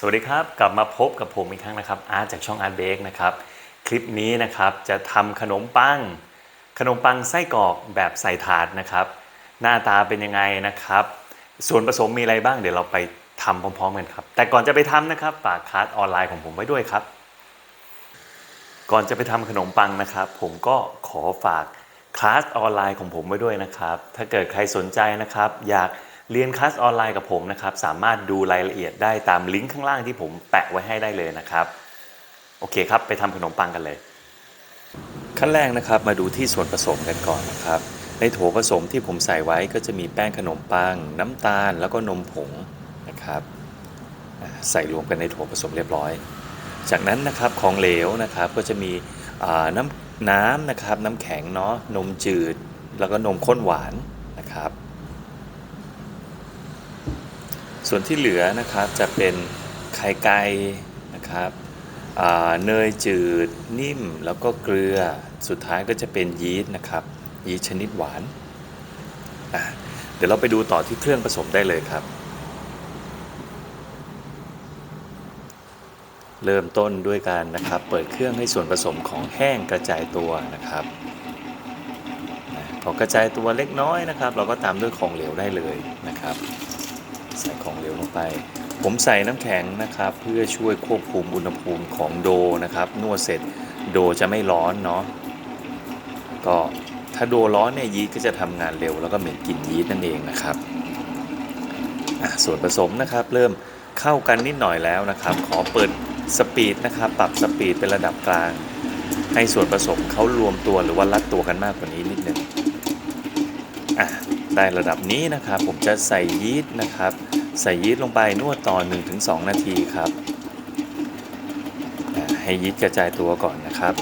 สวัสดีครับ กลับมาพบกับผมอีกครั้งนะครับอาร์ตจากช่องอาร์ตเบกนะครับ คลิปนี้นะครับจะทำขนมปัง ขนมปังไส้กรอกแบบใส่ถาดนะครับ หน้าตาเป็นยังไงนะครับ ส่วนผสมมีอะไรบ้างเดี๋ยวเราไปทำพร้อมๆกันครับ แต่ก่อนจะไปทำนะครับฝากคลาสออนไลน์ของผมไว้ด้วยครับ ก่อนจะไปทำขนมปังนะครับ ผมก็ขอฝากคลาสออนไลน์ของผมไว้ด้วยนะครับ ถ้าเกิดใครสนใจนะครับ อยาก เรียนคลาสออนไลน์กับผมนะครับ สามารถดูรายละเอียดได้ตามลิงก์ข้างล่างที่ผมแปะไว้ให้ได้เลยนะครับ โอเคครับ ไปทำขนมปังกันเลย ขั้นแรกนะครับมาดูที่ส่วนผสมกันก่อนนะครับ ในโถผสมที่ผมใส่ไว้ก็จะมีแป้งขนมปัง น้ำตาลแล้วก็นมผงนะครับ ใส่รวมกันในโถผสมเรียบร้อย จากนั้นนะครับของเหลวนะครับก็จะมีน้ำน้ำนะครับน้ำแข็งเนาะนมจืด แล้วก็นมข้นหวานนะครับ ส่วนที่เหลือนะครับจะเป็นไข่ไก่นะครับเนยจืดนิ่มแล้วก็เกลือสุดท้ายก็จะเป็นยีสต์นะครับ ยีสต์ชนิดหวานเดี๋ยวเราไปดูต่อที่เครื่องผสมได้เลยครับ เริ่มต้นด้วยการนะครับเปิดเครื่องให้ส่วนผสมของแห้งกระจายตัวนะครับพอกระจายตัวเล็กน้อยนะครับ เราก็ตามด้วยของเหลวได้เลยนะครับ ใส่ของเหลวลงไป ผมใส่น้ำแข็งนะครับ เพื่อช่วยควบคุมอุณหภูมิของโดนะครับ นวดเสร็จโดจะไม่ร้อนเนาะก็ถ้าโดร้อนเนี่ยยีสต์ก็จะทำงานเร็ว แล้วก็เหม็นกลิ่นยีสต์นั่นเองนะครับส่วนผสมนะครับเริ่มเข้ากันนิดหน่อยแล้วนะครับ ขอเปิดสปีดนะครับปรับสปีดเป็นระดับกลาง ให้ส่วนผสมเขารวมตัวหรือว่ารัดตัวกันมากกว่านี้นิดหนึ่งอะ ได้ระดับนี้นะครับ ผมจะใส่ยีสต์นะครับ ใส่ยีสต์ลงไปนวดต่อ 1-2 นาทีครับให้ยีสต์กระจายตัวก่อนนะครับ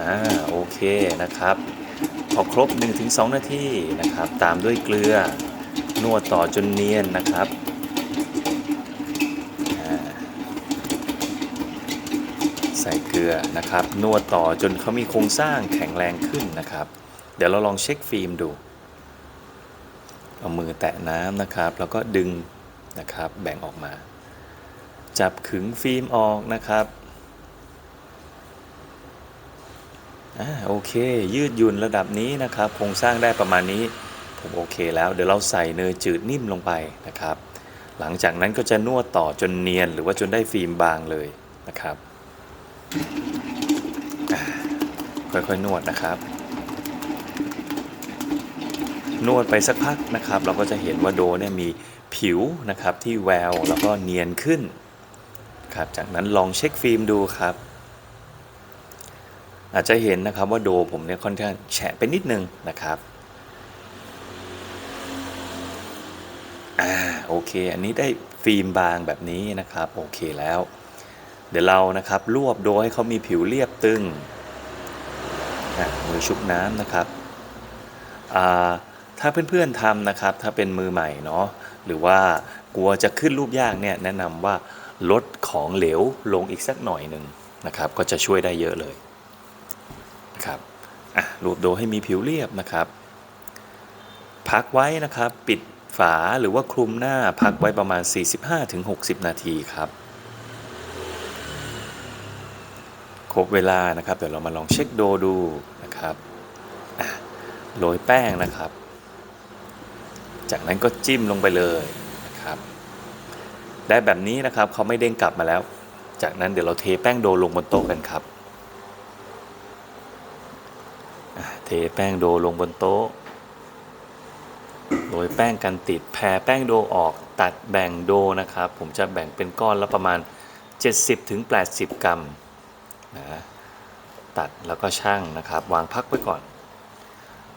อ่าโอเคนะครับ พอครบ 1-2 นาทีนะครับ ตามด้วยเกลือนวดต่อจนเนียนนะครับใส่เกลือนะครับ นวดต่อจนเขามีโครงสร้างแข็งแรงขึ้นนะครับ เดี๋ยวเราลองเช็คฟิล์มดู เอามือแตะน้ำนะครับ แล้วก็ดึงนะครับ แบ่งออกมา จับขึงฟิล์มออกนะครับอ่าโอเค ยืดหยุ่นระดับนี้นะครับโครงสร้างได้ประมาณนี้ ผมโอเคแล้ว เดี๋ยวเราใส่เนยจืดนิ่มลงไปนะครับ หลังจากนั้นก็จะนวดต่อจนเนียน หรือว่าจนได้ฟิล์มบางเลยนะครับค่อยๆนวดนะครับ นวดไปสักพักนะครับ เราก็จะเห็นว่าโดเนี่ยมีผิวนะครับที่แววแล้วก็เนียนขึ้นครับจากนั้นลองเช็คฟิล์มดูครับ อาจจะเห็นนะครับว่าโดผมเนี่ยค่อนข้างแฉะไปนิดนึงนะครับอ่าโอเค อันนี้ได้ฟิล์มบางแบบนี้นะครับ โอเคแล้ว เดี๋ยวเรานะครับรวบโดให้เขามีผิวเรียบตึงอะมือชุบน้ำนะครับอ่า ถ้าเพื่อนๆทำนะครับ ถ้าเป็นมือใหม่เนาะหรือว่ากลัวจะขึ้นรูปยากเนี่ยแนะนำว่าลดของเหลวลงอีกสักหน่อยหนึ่งนะครับ ก็จะช่วยได้เยอะเลยนะครับอะรูปโดให้มีผิวเรียบนะครับ พักไว้นะครับ ปิดฝาหรือว่าคลุมหน้าพักไว้ประมาณ 45-60 นาทีครับครบเวลานะครับ เดี๋ยวเรามาลองเช็คโดดูนะครับอะโรยแป้งนะครับ จากนั้นก็จิ้มลงไปเลยนะครับ ได้แบบนี้นะครับเขาไม่เด้งกลับมาแล้ว จากนั้นเดี๋ยวเราเทแป้งโดลงบนโต๊ะกันครับเทแป้งโดลงบนโต๊ะโรยแป้งกันติดแผ่แป้งโดออกตัดแบ่งโดนะครับ ผมจะแบ่งเป็นก้อนละประมาณ 70-80 กรัมนะตัดแล้วก็ช่างนะครับ วางพักไว้ก่อน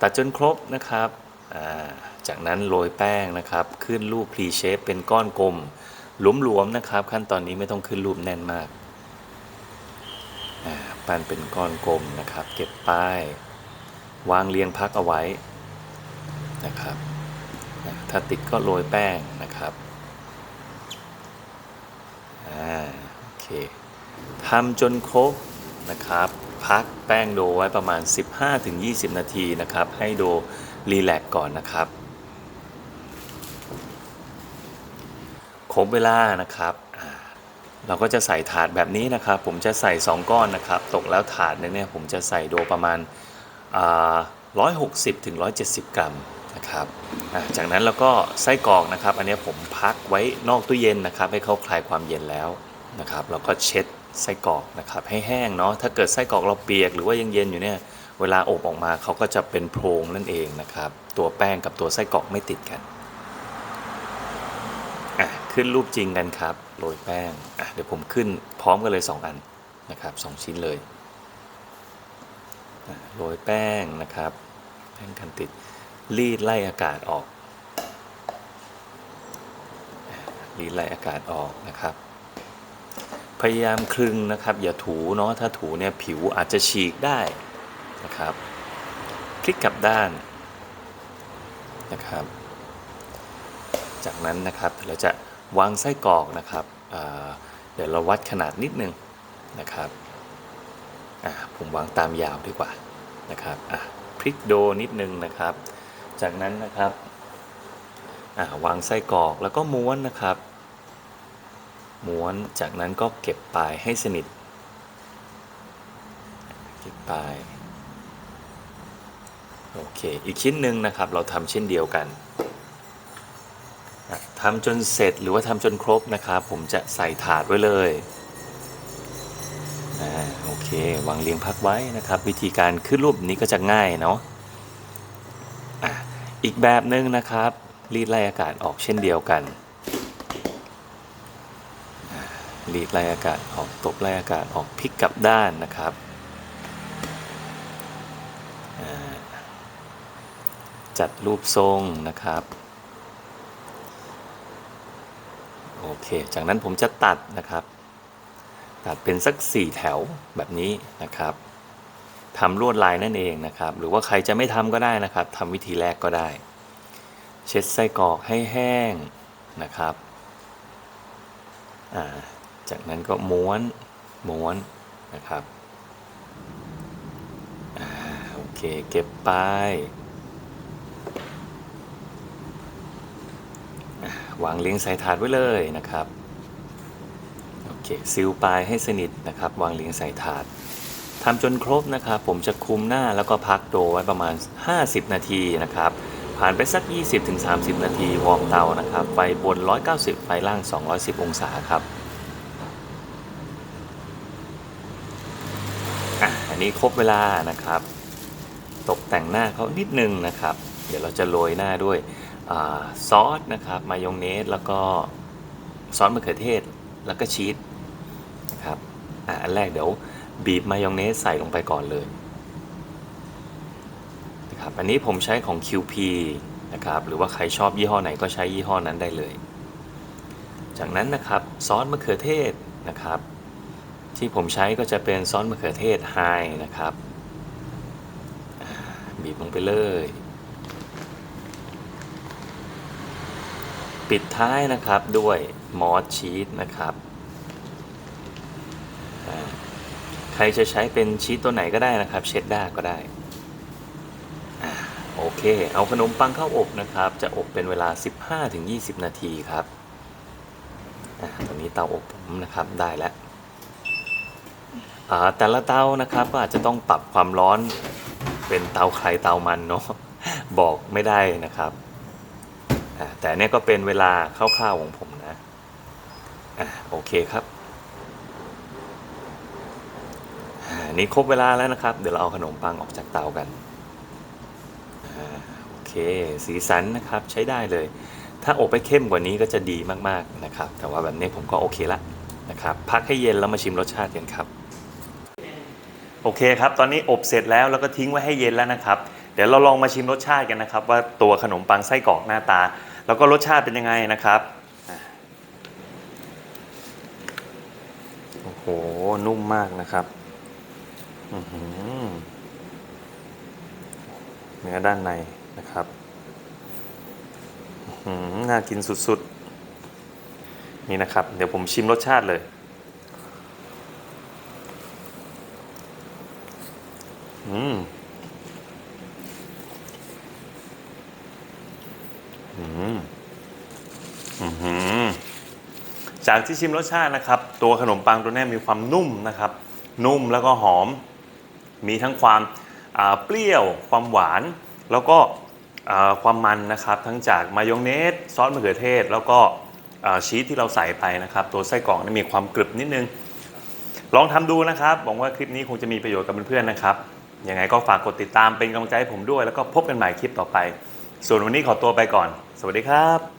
ตัดจนครบนะครับอ่า จากนั้นโรยแป้งนะครับ ขึ้นรูปพรีเชฟเป็นก้อนกลมหลวมๆนะครับ ขั้นตอนนี้ไม่ต้องขึ้นรูปแน่นมากปั้นเป็นก้อนกลมนะครับ เก็บป้าย วางเรียงพักเอาไว้นะครับ ถ้าติดก็โรยแป้งนะครับโอเคทำจนครบนะครับ พักแป้งโดไว้ประมาณ 15-20 นาทีนะครับ ให้โดรีแลกก่อนนะครับ รบเวลานะครับ เราก็จะใส่ถาดแบบนี้นะครับ ผมจะใส่ 2 ก้อนนะครับ ตกแล้วถาดหนึงเนี่ยผมจะใส่โดประมาณอ่า160ถึง170กรัมนะครับจากนั้นเราก็ไส้กรอกนะครับ อันนี้ผมพักไว้นอกตู้เย็นนะครับ ให้เขาคลายความเย็นแล้วนะครับ เราก็เช็ดไส้กรอกนะครับให้แห้งเนาะถ้าเกิดไส้กรอกเราเปียกหรือว่ายังเย็นอยู่เนี่ยเวลาอบออกมาเขาก็จะเป็นโพรงนั่นเองนะครับ ตัวแป้งกับตัวไส้กรอกไม่ติดกัน ขึ้นรูปจริงกันครับโรยแป้งอะเดี๋ยวผมขึ้นพร้อมกันเลย 2 อันนะครับสองชิ้นเลยโรยแป้งนะครับ แป้งกันติดรีดไล่อากาศออกรีดไล่อากาศออกนะครับ พยายามคลึงนะครับ อย่าถูเนาะถ้าถูเนี่ยผิวอาจจะฉีกได้นะครับพลิกกลับด้านนะครับ จากนั้นนะครับเราจะ วางไส้กรอกนะครับเดี๋ยวเราวัดขนาดนิดนึงนะครับผมวางตามยาวดีกว่านะครับพลิกโดนิดนึงนะครับ จากนั้นนะครับวางไส้กรอกแล้วก็ม้วนนะครับ ม้วนจากนั้นก็เก็บปลายให้สนิท เก็บปลายโอเค อีกชิ้นหนึ่งนะครับ เราทำเช่นเดียวกัน ทำจนเสร็จหรือว่าทำจนครบนะครับผมจะใส่ถาดไว้เลยอโอเควางเรียงพักไว้นะครับ วิธีการขึ้นรูปนี้ก็จะง่ายเนาะอีกแบบหนึ่งนะครับรีดไล่อากาศออกเช่นเดียวกันรีดไล่อากาศออกตบไล่อากาศออกพลิกกลับด้านนะครับจัดรูปทรงนะครับ โอเค จากนั้นผมจะตัดนะครับ ตัดเป็นสัก 4 แถวแบบนี้นะครับทำลวดลายนั่นเองนะครับ หรือว่าใครจะไม่ทำก็ได้นะครับทำวิธีแรกก็ได้ เช็ดไส้กรอกให้แห้งนะครับาจากนั้นก็ม้วนม้วนนะครับอโอเคเก็บไป วางเลี้ยงใส่ถาดไว้เลยนะครับโอเคซิลปลายให้สนิทนะครับ วางเลี้ยงใส่ถาดทำจนครบนะครับ ผมจะคุมหน้าแล้วก็พักโดไว้ประมาณ 50 นาทีนะครับ ผ่านไปสัก 20-30 นาทีวอร์มเตานะครับ ไฟบน 190 ไฟล่าง 210 องศาครับอะอันนี้ครบเวลานะครับ ตกแต่งหน้าเขานิดนึงนะครับ เดี๋ยวเราจะโรยหน้าด้วย ซอสนะครับมายองเนสแล้วก็ซอสมะเขือเทศแล้วก็ชีสนะครับอะอันแรกเดี๋ยวบีบมายองเนสใส่ลงไปก่อนเลยนะครับอันนี้ผมใช้ของ QP นะครับหรือว่าใครชอบยี่ห้อไหนก็ใช้ยี่ห้อนั้นได้เลย จากนั้นนะครับซอสมะเขือเทศนะครับ ที่ผมใช้ก็จะเป็นซอสมะเขือเทศไฮนะครับบีบลงไปเลย ปิดท้ายนะครับด้วยมอสชีสนะครับ ใครจะใช้เป็นชีสตัวไหนก็ได้นะครับ เชดด้าก็ได้อ่าโอเค เอาขนมปังเข้าอบนะครับ จะอบเป็นเวลา 15-20 นาทีครับอ่าตอนนี้เตาอบผมนะครับได้แล้วอ่าแต่ละเตานะครับก็อาจจะต้องปรับความร้อนเป็นเตาใครเตามันเนาะบอกไม่ได้นะครับ แต่เนี่ยก็เป็นเวลาคร่าวๆของผมนะอ่าโอเคครับอ่านี่ครบเวลาแล้วนะครับ เดี๋ยวเราเอาขนมปังออกจากเตากันอ่าโอเค สีสันนะครับใช้ได้เลย ถ้าอบไปเข้มกว่านี้ก็จะดีมากๆนะครับ แต่ว่าแบบนี้ผมก็โอเคละนะครับ พักให้เย็นแล้วมาชิมรสชาติกันครับ โอเคครับ ตอนนี้อบเสร็จแล้วแล้วก็ทิ้งไว้ให้เย็นแล้วนะครับ เดี๋ยวเราลองมาชิมรสชาติกันนะครับ ว่าตัวขนมปังไส้กรอกหน้าตา แล้วก็รสชาติเป็นยังไงนะครับโอ้โหนุ่มมากนะครับเนื้อด้านในนะครับหือน่ากินสุดๆ นี่นะครับ เดี๋ยวผมชิมรสชาติเลย อืม จากที่ชิมรสชาตินะครับ ตัวขนมปังตัวนี้มีความนุ่มนะครับ นุ่มแล้วก็หอม มีทั้งความเปรี้ยว ความหวาน แล้วก็ความมันนะครับ ทั้งจากมายองเนสซอสมะเขือเทศ แล้วก็ชีสที่เราใส่ไปนะครับ ตัวไส้กรอกนี่มีความกรึบนิดนึง ลองทำดูนะครับหวังว่าคลิปนี้คงจะมีประโยชน์กับเพื่อนๆนะครับยังไงก็ฝากกดติดตามเป็นกำลังใจให้ผมด้วย แล้วก็พบกันใหม่คลิปต่อไป ส่วนวันนี้ขอตัวไปก่อน สวัสดีครับ